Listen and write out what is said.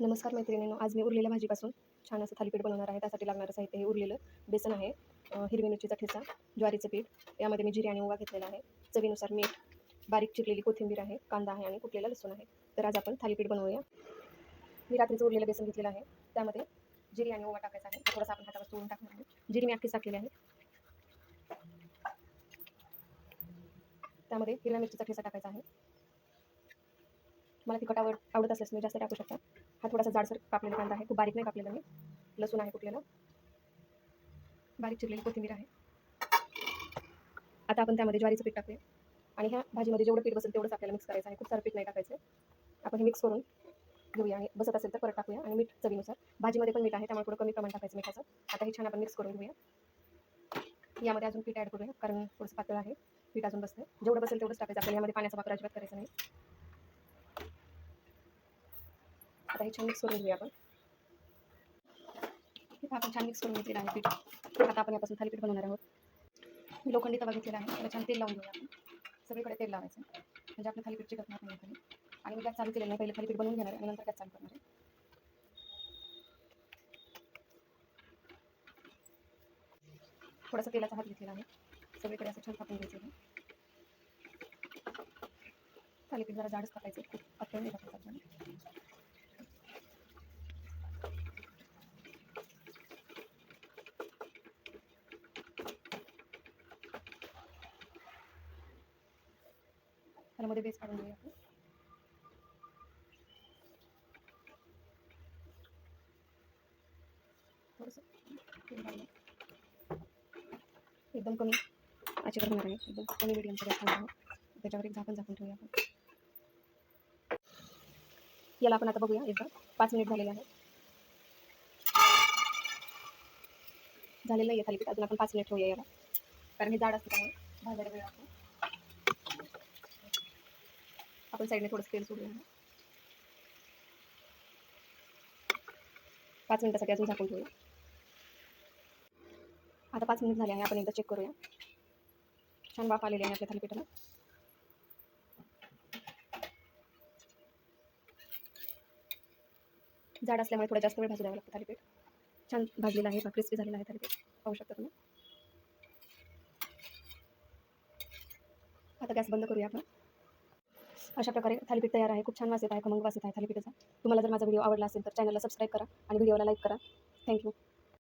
नमस्कार मैत्रिणींनो आज मी उरलेल्या भाजीपासून छान असं थालीपीठ बनवणार आहे. त्यासाठी लागणारं साहित्य हे उरलेलं बेसन आहे हिरवी मिरचीचा ठेचा ज्वारीचं पीठ यामध्ये मी जिरे आणि ओवा घेतलेला आहे. चवीनुसार मीठ बारीक चिरलेली कोथिंबीर आहे कांदा आहे आणि कुटलेला लसूण आहे. तर आज आपण थालीपीठ बनवूया. मी रात्रीचं उरलेलं बेसन घेतलेलं आहे. त्यामध्ये जिरे आणि ओवा टाकायचा आहे. थोडासा आपण हातावर चोळून टाकणार आहे जिरे मी अख्खीच टाकलेली आहे. त्यामध्ये हिरव्या मिरचीचा ठेचा टाकायचा आहे. मला तिखट आवड आवडत असल्यास तुम्ही जास्त टाकू शकता. हा थोडासा जाडसर कापलेला कांदा आहे. खूप बारीक नाही कापलेला मी. लसूण आहे कुठलेला बारीक चिरलेली कोथिंबीर आहे. आता आपण त्यामध्ये ज्वारीचं पीठ टाकूया. आणि ह्या भाजीमध्ये जेवढं पीठ बसेल तेवढंच आपल्याला मिक्स करायचं आहे. खूप सारं पीठ नाही टाकायचं आपण हे मिक्स करून घेऊया आणि बसत असेल तर परत टाकूया. आणि मीठ चवीनुसार. भाजीमध्ये पण मीठ आहे त्यामुळे थोडं कमी प्रमाण टाकायचं मिठाचं. आता हे छान आपण मिक्स करून घेऊया. यामध्ये अजून पीठ ॲड करूया कारण थोडंसं पातळ आहे. पीठ अजून बसतं जेवढं बसेल तेवढंच टाकायचं. आपल्याला यामध्ये पाण्याचा वापर अजिबात करायचा नाही. आता हे छान मिक्स करून घेऊया आपण आपण छान मिक्स करून घेतलेलं आहे पीठ आता आपण यापासून थालीपीठ बनवणार आहोत. मी लोखंडी तवा घेतलेला आहे त्याला छान तेल लावून घेऊया आपण. सगळीकडे तेल लावायचं म्हणजे आपलं थालीपीठ चिकटणार नाही खाली. आणि मी गॅस चालू केलेलं नाही पहिले थालीपीठ बनवून घेणार आहे आणि नंतर गॅस चालू करणार आहे. थोडासा तेलाचा हात घेतलेला आहे. सगळीकडे असं छान थापून घ्यायचं आहे. थालीपीठ जरा जाडच टाकायचं खूप अत्यंत टाकायचं त्यामध्ये बेस काढून घेऊया आपण. एकदम कमी आचे करणार आहे. एकदम कमी मिडियम गॅस त्याच्यावर एक झाकण झाकून ठेवूया आपण. याला आपण आता बघूया. एकदा पाच मिनिट झालेले आहे झालेलं नाही आहे थालीपीठ अजून आपण पाच मिनिट ठेवूया याला. कारण हे जाड असतं त्यामुळे भाजायला वेळ लागतो. आपण साईडने थोडंसं तेल सोडूया पाच मिनिटासाठी अजून झाकून ठेवूया. आता पाच मिनिट झाले आहे आपण एकदा चेक करूया. छान वाफ आलेली आहे आपल्या थालीपीठाला. जाड असल्यामुळे थोडा जास्त वेळ भाजू द्यावं लागतं थालीपीठ. छान भाजलेलं आहे क्रिस्पी झालेलं आहे थालीपीठ. पाहू शकता तुम्ही. आता गॅस बंद करूया आपण. अशा प्रकारे थालीपीठ तयार आहे. खूप छान वास येत आहे. खमंग वास येत आहे थालीपीठाचा. तुम्हाला जर माझा व्हिडिओ आवडला असेल तर चॅनलला सबस्क्राईब करा आणि व्हिडिओला लाईक करा. थँक्यू